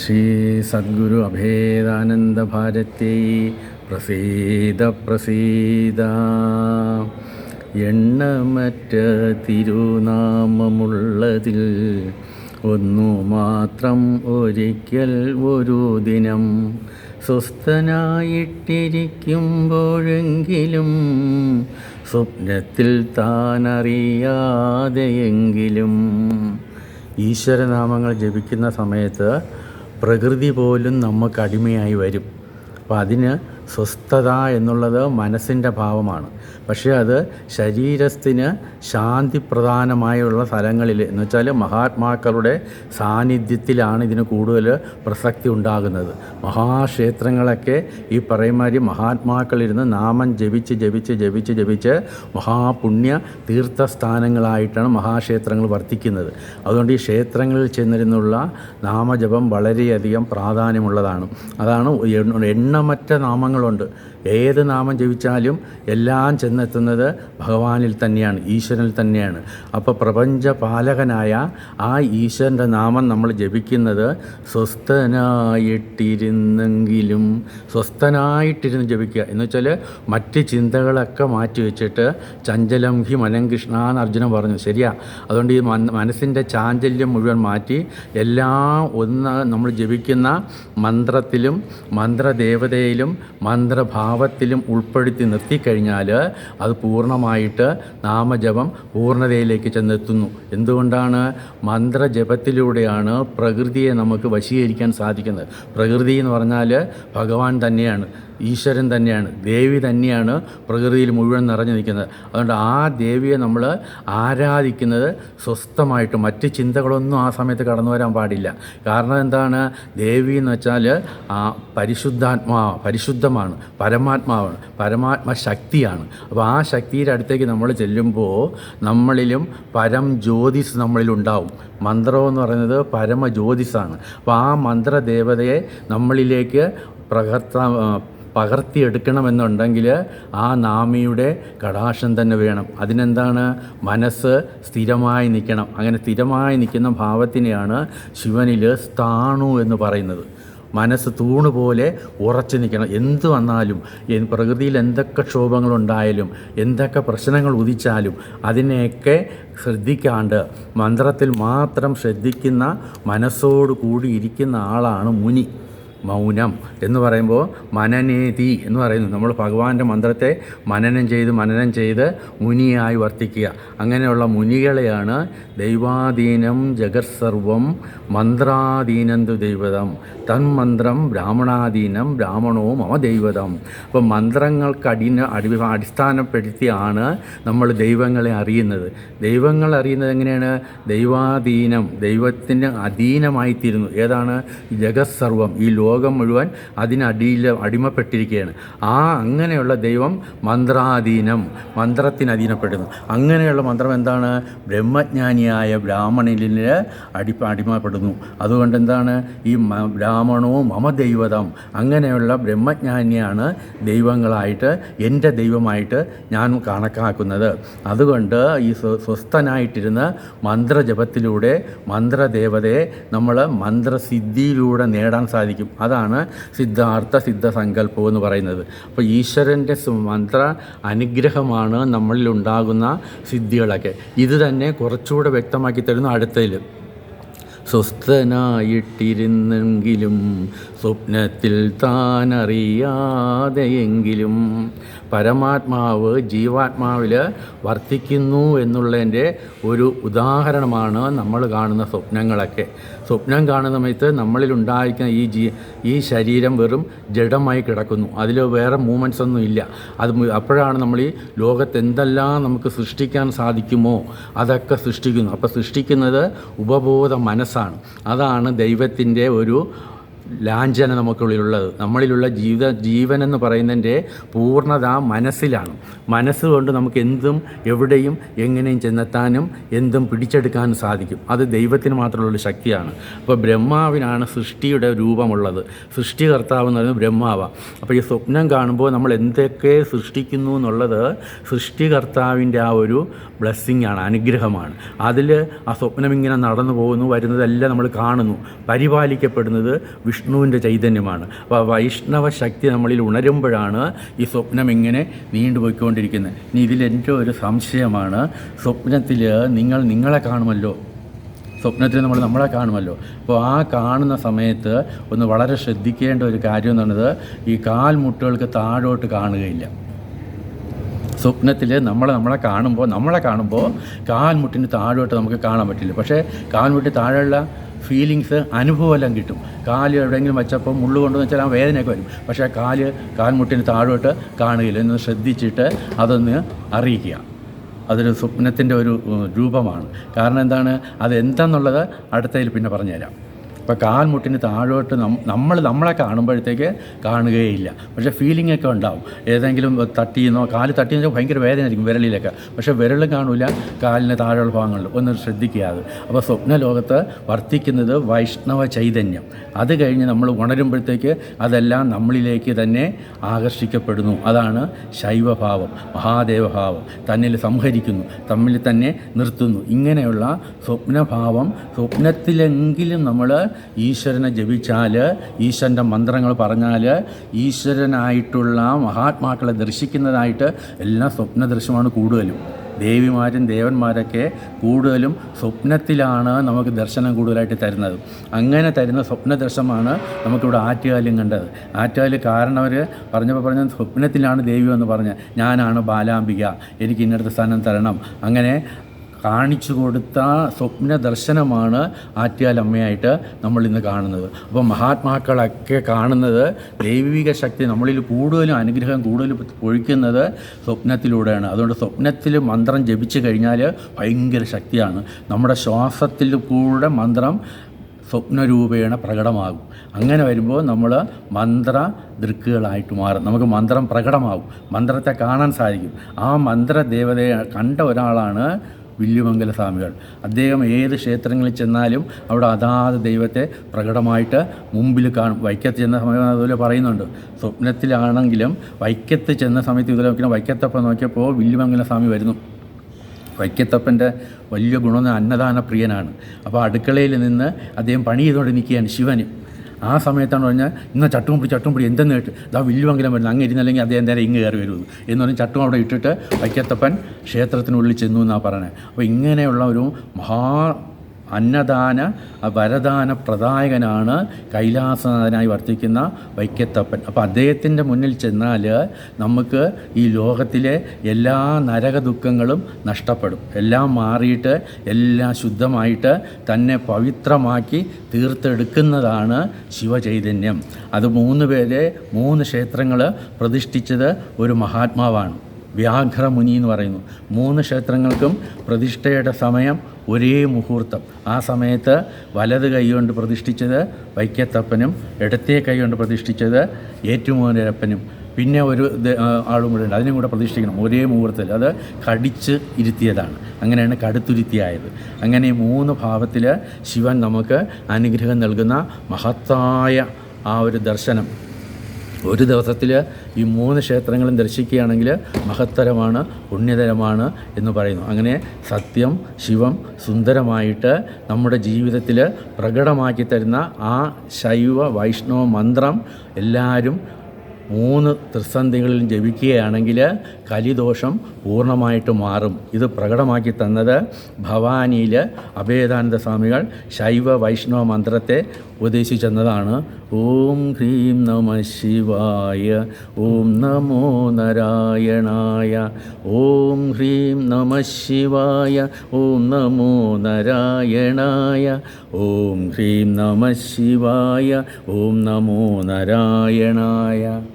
ശ്രീ സദ്ഗുരു അഭേദാനന്ദ ഭാരതി പ്രസീത പ്രസീത എണ്ണമറ്റ തിരുനാമമുള്ളതിൽ ഒന്നു മാത്രം ഒരിക്കൽ ഒരു ദിനം സ്വസ്ഥനായിട്ടിരിക്കുമ്പോഴെങ്കിലും സ്വപ്നത്തിൽ താനറിയാതെയെങ്കിലും. ഈശ്വരനാമങ്ങൾ ജപിക്കുന്ന സമയത്ത് പ്രകൃതി പോലും നമുക്ക് അടിമയായി വരും. അപ്പോൾ അതിന് സ്വസ്ഥത എന്നുള്ളത് മനസ്സിന്റെ ഭാവമാണ്. പക്ഷേ അത് ശരീരത്തിന് ശാന്തി പ്രധാനമായുള്ള സ്ഥലങ്ങളിൽ എന്ന് വെച്ചാൽ മഹാത്മാക്കളുടെ സാന്നിധ്യത്തിലാണ് ഇതിന് കൂടുതൽ പ്രസക്തി ഉണ്ടാകുന്നത്. മഹാക്ഷേത്രങ്ങളൊക്കെ ഈ പറയുമാതിരി മഹാത്മാക്കളിരുന്ന് നാമം ജപിച്ച് ജപിച്ച് ജപിച്ച് ജപിച്ച് മഹാപുണ്യ തീർത്ഥസ്ഥാനങ്ങളായിട്ടാണ് മഹാക്ഷേത്രങ്ങൾ വർത്തിക്കുന്നത്. അതുകൊണ്ട് ഈ ക്ഷേത്രങ്ങളിൽ ചെന്നിരുന്നുള്ള നാമജപം വളരെയധികം പ്രാധാന്യമുള്ളതാണ്. അതാണ് എണ്ണമറ്റ എണ്ണമറ്റ നാമങ്ങളുണ്ട് ഏത് നാമം ജപിച്ചാലും എല്ലാം ചെന്നെത്തുന്നത് ഭഗവാനിൽ തന്നെയാണ് ഈശ്വരനിൽ തന്നെയാണ്. അപ്പോൾ പ്രപഞ്ച പാലകനായ ആ ഈശ്വരന്റെ നാമം നമ്മൾ ജപിക്കുന്നത് സ്വസ്ഥനായിട്ടിരുന്നെങ്കിലും സ്വസ്ഥനായിട്ടിരുന്ന് ജപിക്കുക. എന്ന് വെച്ചാൽ മറ്റ് ചിന്തകളൊക്കെ മാറ്റി വെച്ചിട്ട് ചഞ്ചലം ഹി മനം കൃഷ്ണ എന്ന് അർജുനൻ പറഞ്ഞു. ശരിയാ. അതുകൊണ്ട് ഈ മന- മനസ്സിന്റെ ചാഞ്ചല്യം മുഴുവൻ മാറ്റി എല്ലാം ഒന്ന് നമ്മൾ ജപിക്കുന്ന മന്ത്രത്തിലും മന്ത്രദേവതയിലും മന്ത്രഭാവത്തിലും ഉൾപ്പെടുത്തി നിർത്തിക്കഴിഞ്ഞാൽ അത് പൂർണമായിട്ട് നാമജപം പൂർണതയിലേക്ക് ചെന്നെത്തുന്നു. എന്തുകൊണ്ടാണ്? മന്ത്രജപത്തിലൂടെയാണ് പ്രകൃതിയെ നമുക്ക് വശീകരിക്കാൻ സാധിക്കുന്നത്. പ്രകൃതി എന്ന് പറഞ്ഞാൽ ഭഗവാൻ തന്നെയാണ് ഈശ്വരൻ തന്നെയാണ് ദേവി തന്നെയാണ് പ്രകൃതിയിൽ മുഴുവൻ നിറഞ്ഞു നിൽക്കുന്നത്. അതുകൊണ്ട് ആ ദേവിയെ നമ്മൾ ആരാധിക്കുന്നത് സ്വസ്ഥമായിട്ട് മറ്റ് ചിന്തകളൊന്നും ആ സമയത്ത് കടന്നു വരാൻ പാടില്ല. കാരണം എന്താണ്? ദേവി എന്ന് വെച്ചാൽ ആ പരിശുദ്ധാത്മാ പരിശുദ്ധമാണ് പരമാത്മാവാണ് പരമാത്മ ശക്തിയാണ് അപ്പോൾ ആ ശക്തിയുടെ അടുത്തേക്ക് നമ്മൾ ചെല്ലുമ്പോൾ നമ്മളിലും പരം ജ്യോതിസ് നമ്മളിലുണ്ടാവും മന്ത്രം എന്ന് പറയുന്നത് പരമ ജ്യോതിസാണ്. അപ്പോൾ ആ മന്ത്രദേവതയെ നമ്മളിലേക്ക് പ്രകർത്ത പകർത്തിയെടുക്കണമെന്നുണ്ടെങ്കിൽ ആ നാമിയുടെ കടാക്ഷം തന്നെ വേണം. അതിനെന്താണ്? മനസ്സ് സ്ഥിരമായി നിൽക്കണം. അങ്ങനെ സ്ഥിരമായി നിൽക്കുന്ന ഭാവത്തിനെയാണ് ശിവനിൽ സ്ഥാണു എന്ന് പറയുന്നത്. മനസ്സ് തൂണ് പോലെ ഉറച്ചു നിൽക്കണം. എന്ത് വന്നാലും പ്രകൃതിയിൽ എന്തൊക്കെ ക്ഷോഭങ്ങളുണ്ടായാലും എന്തൊക്കെ പ്രശ്നങ്ങൾ ഉദിച്ചാലും അതിനെയൊക്കെ ശ്രദ്ധിക്കാണ്ട് മന്ത്രത്തിൽ മാത്രം ശ്രദ്ധിക്കുന്ന മനസ്സോട് കൂടി ഇരിക്കുന്ന ആളാണ് മുനി. മൗനം എന്ന് പറയുമ്പോൾ മനനേതി എന്ന് പറയുന്നു. നമ്മൾ ഭഗവാന്റെ മന്ത്രത്തെ മനനം ചെയ്ത് മനനം ചെയ്ത് മുനിയായി വർത്തിക്കുക. അങ്ങനെയുള്ള മുനികളെയാണ് ദൈവാധീനം ജഗത്സർവം മന്ത്രാധീനന്തു ദൈവതം. തന്മന്ത്രം ബ്രാഹ്മണാധീനം ബ്രാഹ്മണോ മമ ദൈവതം. അപ്പം മന്ത്രങ്ങൾക്ക് അടിന അടി അടിസ്ഥാനപ്പെടുത്തിയാണ് നമ്മൾ ദൈവങ്ങളെ അറിയുന്നത്. ദൈവങ്ങൾ അറിയുന്നത് എങ്ങനെയാണ്? ദൈവാധീനം ദൈവത്തിന് അധീനമായിത്തീരുന്നു. ഏതാണ്? ജഗത്സർവം ഈ ലോകം മുഴുവൻ അതിനടിയിൽ അടിമപ്പെട്ടിരിക്കുകയാണ്. ആ അങ്ങനെയുള്ള ദൈവം മന്ത്രാധീനം മന്ത്രത്തിന് അധീനപ്പെടുന്നു. അങ്ങനെയുള്ള മന്ത്രം എന്താണ്? ബ്രഹ്മജ്ഞാനിയായ ബ്രാഹ്മണനിൽ അടി അടിമപ്പെടുന്നു. അതുകൊണ്ട് എന്താണ്? ഈ ബ്രാഹ്മണോ മമ ദൈവതം അങ്ങനെയുള്ള ബ്രഹ്മജ്ഞാനിയാണ് ദൈവങ്ങളായിട്ട് എന്റെ ദൈവമായിട്ട് ഞാൻ കണക്കാക്കുന്നത്. അതുകൊണ്ട് ഈ സ്വസ്ഥനായിട്ടിരുന്ന് മന്ത്രജപത്തിലൂടെ മന്ത്രദേവതയെ നമ്മൾ മന്ത്രസിദ്ധിയിലൂടെ നേടാൻ സാധിക്കും. അതാണ് സിദ്ധാർത്ഥ സിദ്ധസങ്കല്പം എന്ന് പറയുന്നത്. അപ്പോൾ ഈശ്വരന്റെ മന്ത്ര അനുഗ്രഹമാണ് നമ്മളിൽ ഉണ്ടാകുന്ന സിദ്ധികളൊക്കെ. ഇത് തന്നെ കുറച്ചുകൂടെ വ്യക്തമാക്കി തരുന്നു അടുത്തതിൽ സ്വസ്ഥനായിട്ടിരുന്നെങ്കിലും സ്വപ്നത്തിൽ താനറിയാതെയെങ്കിലും പരമാത്മാവ് ജീവാത്മാവിൽ വർത്തിക്കുന്നു എന്നുള്ളതിന്റെ ഒരു ഉദാഹരണമാണ് നമ്മൾ കാണുന്ന സ്വപ്നങ്ങളൊക്കെ. സ്വപ്നം കാണുന്ന സമയത്ത് നമ്മളിൽ ഉണ്ടായിരിക്കുന്ന ഈ ജീ ഈ ശരീരം വെറും ജഡമായി കിടക്കുന്നു. അതിൽ വേറെ മൂമെന്റ്സ് ഒന്നും ഇല്ല. അത് അപ്പോഴാണ് നമ്മൾ ഈ ലോകത്ത് എന്തെല്ലാം നമുക്ക് സൃഷ്ടിക്കാൻ സാധിക്കുമോ അതൊക്കെ സൃഷ്ടിക്കുന്നു. അപ്പോൾ സൃഷ്ടിക്കുന്നത് ഉപബോധ മനസ്സാണ്. അതാണ് ദൈവത്തിന്റെ ഒരു ലാഞ്ചന നമുക്കുള്ളിലുള്ളത് നമ്മളിലുള്ള ജീവിത ജീവൻ എന്ന് പറയുന്നതിന്റെ പൂർണത മനസ്സിലാണ്. മനസ്സുകൊണ്ട് നമുക്ക് എന്തും എവിടെയും എങ്ങനെയും ചെന്നെത്താനും എന്തും പിടിച്ചെടുക്കാനും സാധിക്കും. അത് ദൈവത്തിന് മാത്രമുള്ള ശക്തിയാണ്. അപ്പോൾ ബ്രഹ്മാവിനാണ് സൃഷ്ടിയുടെ രൂപമുള്ളത്. സൃഷ്ടികർത്താവ് എന്ന് പറയുന്നത് ബ്രഹ്മാവാണ് അപ്പോൾ ഈ സ്വപ്നം കാണുമ്പോൾ നമ്മൾ എന്തൊക്കെ സൃഷ്ടിക്കുന്നു എന്നുള്ളത് സൃഷ്ടികർത്താവിന്റെ ആ ഒരു ബ്ലെസ്സിങ് ആണ് അനുഗ്രഹമാണ്. അതിൽ ആ സ്വപ്നം ഇങ്ങനെ നടന്നു പോകുന്നു വരുന്നതെല്ലാം നമ്മൾ കാണുന്നു. പരിപാലിക്കപ്പെടുന്നത് വിഷ്ണുവിന്റെ ചൈതന്യമാണ്. അപ്പോൾ വൈഷ്ണവ ശക്തി നമ്മളിൽ ഉണരുമ്പോഴാണ് ഈ സ്വപ്നം ഇങ്ങനെ നീണ്ടുപോയിക്കൊണ്ടിരിക്കുന്നത് ഇനി ഇതിലെന്റെ ഒരു സംശയമാണ്. സ്വപ്നത്തിൽ നിങ്ങൾ നിങ്ങളെ കാണുമല്ലോ. സ്വപ്നത്തിൽ നമ്മൾ നമ്മളെ കാണുമല്ലോ. അപ്പോൾ ആ കാണുന്ന സമയത്ത് ഒന്ന് വളരെ ശ്രദ്ധിക്കേണ്ട ഒരു കാര്യം എന്ന് പറയുന്നത് ഈ കാൽമുട്ടുകൾക്ക് താഴോട്ട് കാണുകയില്ല. സ്വപ്നത്തിൽ നമ്മൾ നമ്മളെ കാണുമ്പോൾ നമ്മളെ കാണുമ്പോൾ കാൽമുട്ടിന് താഴോട്ട് നമുക്ക് കാണാൻ പറ്റില്ല. പക്ഷേ കാൽമുട്ടി താഴെയുള്ള ഫീലിങ്സ് അനുഭവമെല്ലാം കിട്ടും. കാൽ എവിടെയെങ്കിലും വെച്ചപ്പോൾ മുള്ളു കൊണ്ടെന്ന് വെച്ചാൽ ആ വേദനയൊക്കെ വരും. പക്ഷേ കാൽ കാൽമുട്ടിന് താഴോട്ട് കാണുകയില്ല. എന്ന് ശ്രദ്ധിച്ചിട്ട് അതൊന്ന് അറിയിക്കുക. അതൊരു സ്വപ്നത്തിന്റെ ഒരു രൂപമാണ്. കാരണം എന്താണ്? അതെന്താണെന്നുള്ളത് അടുത്തതിൽ പിന്നെ പറഞ്ഞുതരാം. ഇപ്പോൾ കാൽമുട്ടിന് താഴോട്ട് നമ്മൾ നമ്മളെ കാണുമ്പോഴത്തേക്ക് കാണുകയില്ല. പക്ഷേ ഫീലിംഗ് ഒക്കെ ഉണ്ടാവും. ഏതെങ്കിലും തട്ടിയെന്നോ കാൽ തട്ടിയെന്നോ ഭയങ്കര വേദനയായിരിക്കും വിരലിലൊക്കെ. പക്ഷേ വിരൽ കാണില്ല കാലിന് താഴെയുള്ള ഭാഗങ്ങളിൽ ഒന്ന് ശ്രദ്ധിക്കാതെ. അപ്പോൾ സ്വപ്ന ലോകത്ത് വർത്തിക്കുന്നത് വൈഷ്ണവ ചൈതന്യം. അത് കഴിഞ്ഞ് നമ്മൾ ഉണരുമ്പോഴത്തേക്ക് അതെല്ലാം നമ്മളിലേക്ക് തന്നെ ആകർഷിക്കപ്പെടുന്നു. അതാണ് ശൈവഭാവം മഹാദേവഭാവം. തന്നിൽ സംഹരിക്കുന്നു തമ്മിൽ തന്നെ നിർത്തുന്നു. ഇങ്ങനെയുള്ള സ്വപ്നഭാവം സ്വപ്നത്തിലെങ്കിലും നമ്മൾ ഈശ്വരനെ ജപിച്ചാൽ ഈശ്വരന്റെ മന്ത്രങ്ങൾ പറഞ്ഞാൽ ഈശ്വരനായിട്ടുള്ള മഹാത്മാക്കളെ ദർശിക്കുന്നതായിട്ട് എല്ലാം സ്വപ്നദർശനമാണ് കൂടുതലും. ദേവിമാരും ദേവന്മാരൊക്കെ കൂടുതലും സ്വപ്നത്തിലാണ് നമുക്ക് ദർശനം കൂടുതലായിട്ട് തരുന്നത്. അങ്ങനെ തരുന്ന സ്വപ്ന ദർശനമാണ് നമുക്കിവിടെ ആറ്റുകാലും കണ്ടത്. ആറ്റുകാൽ കാരണം അവർ പറഞ്ഞപ്പോൾ പറഞ്ഞ സ്വപ്നത്തിലാണ് ദേവി എന്ന് പറഞ്ഞ് ഞാനാണ് ബാലാംബിക. എനിക്ക് ഇന്നടത്ത് സ്ഥാനം തരണം. അങ്ങനെ കാണിച്ചു കൊടുത്ത സ്വപ്ന ദർശനമാണ് ആറ്റിയാലമ്മയായിട്ട് നമ്മൾ ഇന്ന് കാണുന്നത്. അപ്പോൾ മഹാത്മാക്കളൊക്കെ കാണുന്നത് ദൈവിക ശക്തി നമ്മളിൽ കൂടുതലും അനുഗ്രഹം കൂടുതലും ഒഴിക്കുന്നത് സ്വപ്നത്തിലൂടെയാണ്. അതുകൊണ്ട് സ്വപ്നത്തിൽ മന്ത്രം ജപിച്ചു കഴിഞ്ഞാൽ ഭയങ്കര ശക്തിയാണ്. നമ്മുടെ ശ്വാസത്തിൽ കൂടെ മന്ത്രം സ്വപ്നരൂപേണ പ്രകടമാകും. അങ്ങനെ വരുമ്പോൾ നമ്മൾ മന്ത്ര ദൃക്കുകളായിട്ട് മാറും. നമുക്ക് മന്ത്രം പ്രകടമാകും. മന്ത്രത്തെ കാണാൻ സാധിക്കും. ആ മന്ത്രദേവതയെ കണ്ട ഒരാളാണ് വില്ലുമംഗല സ്വാമികൾ. അദ്ദേഹം ഏത് ക്ഷേത്രങ്ങളിൽ ചെന്നാലും അവിടെ അതാത് ദൈവത്തെ പ്രകടമായിട്ട് മുമ്പിൽ കാണും. വൈക്കത്ത് ചെന്ന സമയം അതുപോലെ പറയുന്നുണ്ട്. സ്വപ്നത്തിലാണെങ്കിലും വൈക്കത്ത് ചെന്ന സമയത്ത് ഇതുപോലെ നോക്കിയാൽ വൈക്കത്തപ്പം നോക്കിയപ്പോൾ വില്ലുമംഗല സ്വാമി വരുന്നു. വൈക്കത്തപ്പന്റെ വലിയ ഗുണം അന്നദാന പ്രിയനാണ് അപ്പോൾ അടുക്കളയിൽ നിന്ന് അദ്ദേഹം പണി ചെയ്തുകൊണ്ട് നിൽക്കുകയാണ് ശിവന്. ആ സമയത്താണ് പറഞ്ഞാൽ ഇന്ന് ചട്ടും പിടി ചട്ടും പിടി എന്തെന്ന് കേട്ട് ഇതാ വില്ലുവെങ്കിലും വരുന്നത് അങ്ങ് ഇരുന്നല്ലെങ്കിൽ അദ്ദേഹം നേരെ ഇങ്ങ് കയറി വരുന്നു. എന്ന് പറഞ്ഞ് ചട്ടും അവിടെ ഇട്ടിട്ട് വൈക്കത്തപ്പൻ ക്ഷേത്രത്തിനുള്ളിൽ ചെന്നു എന്നാണ് പറയുന്നത് അപ്പോൾ ഇങ്ങനെയുള്ള ഒരു മഹാ അന്നദാന വരദാന പ്രദായകനാണ് കൈലാസനാഥനായി വർത്തിക്കുന്ന വൈക്കത്തപ്പൻ. അപ്പോൾ അദ്ദേഹത്തിന്റെ മുന്നിൽ ചെന്നാൽ നമുക്ക് ഈ ലോകത്തിലെ എല്ലാ നരക ദുഃഖങ്ങളും നഷ്ടപ്പെടും. എല്ലാം മാറിയിട്ട് എല്ലാം ശുദ്ധമായിട്ട് തന്നെ പവിത്രമാക്കി തീർത്തെടുക്കുന്നതാണ് ശിവചൈതന്യം. അത് മൂന്ന് പേരെ മൂന്ന് ക്ഷേത്രങ്ങൾ പ്രതിഷ്ഠിച്ചത് ഒരു മഹാത്മാവാണ്. വ്യാഘ്രമുനി എന്ന് പറയുന്നു. മൂന്ന് ക്ഷേത്രങ്ങൾക്കും പ്രതിഷ്ഠയുടെ സമയം ഒരേ മുഹൂർത്തം. ആ സമയത്ത് വലത് കൈകൊണ്ട് പ്രതിഷ്ഠിച്ചത് വൈക്കത്തപ്പനും ഇടത്തേ കൈകൊണ്ട് പ്രതിഷ്ഠിച്ചത് ഏറ്റുമോനരപ്പനും പിന്നെ ഒരു ആളും കൂടെ ഉണ്ട്. അതിനും കൂടെ പ്രതിഷ്ഠിക്കണം. ഒരേ മുഹൂർത്തത്തിൽ. അത് കടിച്ച് ഇരുത്തിയതാണ്. അങ്ങനെയാണ് കടുത്തുരുത്തിയായത്. അങ്ങനെ മൂന്ന് ഭാവത്തിൽ ശിവൻ നമുക്ക് അനുഗ്രഹം നൽകുന്ന മഹത്തായ ആ ഒരു ദർശനം ഒരു ദിവസത്തിൽ ഈ മൂന്ന് ക്ഷേത്രങ്ങളും ദർശിക്കുകയാണെങ്കിൽ മഹത്തരമാണ് പുണ്യതരമാണ് എന്ന് പറയുന്നു. അങ്ങനെ സത്യം ശിവം സുന്ദരമായിട്ട് നമ്മുടെ ജീവിതത്തിൽ പ്രകടമാക്കി തരുന്ന ആ ശൈവ വൈഷ്ണവ മന്ത്രം എല്ലാവരും മൂന്ന് ത്രിസന്ധികളിൽ ജപിക്കുകയാണെങ്കിൽ കലിദോഷം പൂർണമായിട്ട് മാറും. ഇത് പ്രകടമാക്കി തന്നത് ഭവാനിയിൽ അഭേദാനന്ദ സ്വാമികൾ ശൈവ വൈഷ്ണവ മന്ത്രത്തെ ഉപദേശിച്ചെന്നതാണ് ഓം ഹ്രീം നമ ശിവായ ഓം നമോ നാരായണായ ഓം ഹ്രീം നമ ശിവായ ഓം നമോ നാരായണായ ഓം ഹ്രീം നമ ശിവായ ഓം നമോ നാരായണായ.